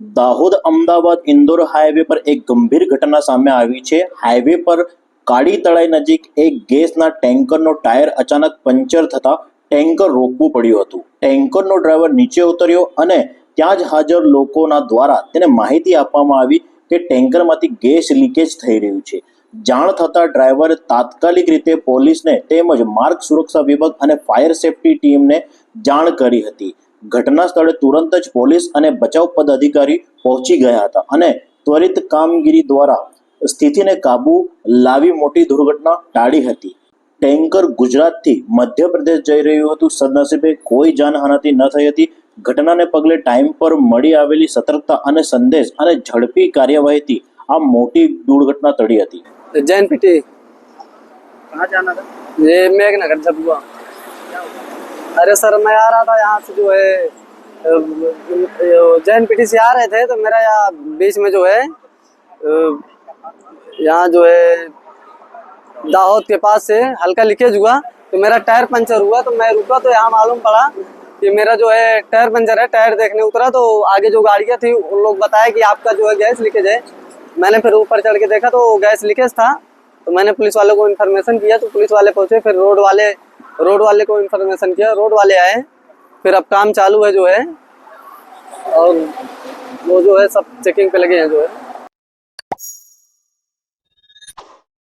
Dahod Ahmedabad Indore highway પર એક ગંભીર ઘટના સામે આવી છે. હાઈવે પર કાળી તળાઈ નજીક એક ગેસના ટેન્કરનો ટાયર અચાનક પંચર થતા ટેન્કર રોકવું પડ્યું હતું. ટેન્કરનો ડ્રાઈવર નીચે ઉતર્યો અને ત્યાં જ હાજર લોકોના દ્વારા તેને માહિતી આપવામાં આવી કે ટેન્કરમાંથી ગેસ લીકેજ થઈ રહ્યું છે. જાણ થતાં ડ્રાઈવરે તાત્કાલિક રીતે પોલીસને તેમજ માર્ગ સુરક્ષા વિભાગ અને ફાયર સેફટી ટીમને જાણ કરી હતી. ઘટના સ્થળે તુરંત જ પોલીસ અને બચાવ પદ અધિકારી પહોંચી ગયા હતા અને ત્વરિત કામગીરી દ્વારા સ્થિતિને કાબુ લાવી મોટી દુર્ઘટના ટાળી હતી. ટેન્કર ગુજરાતથી મધ્યપ્રદેશ જઈ રહ્યું હતું. સદનસીબે કોઈ જાનહાનિ ન થઈ હતી. ઘટનાને પગલે ટાઈમ પર મળી આવેલી સતર્કતા અને સંદેશ અને ઝડપી કાર્યવાહીથી આ મોટી દુર્ઘટના ટળી હતી. जैन पिटी। कहाँ जाना था? ये मेघनगर जब हुआ अरे सर मैं आ रहा था यहाँ से जो है जैन पिटी से आ रहे थे तो मेरा यहाँ बीच में जो है यहाँ जो है दाहोद के पास से हल्का लीकेज हुआ तो मेरा टायर पंचर हुआ तो मैं रुका तो यहाँ मालूम पड़ा कि मेरा जो है टायर पंचर है टायर देखने उतरा तो आगे जो गाड़ियाँ थी उन लोग बताया कि आपका जो है गैस लीकेज है मैंने फिर ऊपर चढ़ के देखा तो गैस लीकेज था तो मैंने पुलिस वालों को इन्फॉर्मेशन किया तो पुलिस वाले पहुँचे, फिर रोड वाले रोड वाले को इन्फॉर्मेशन किया, रोड वाले आए, फिर अब काम चालू है जो है, और वो जो है सब चेकिंग पे लगे हैं जो है।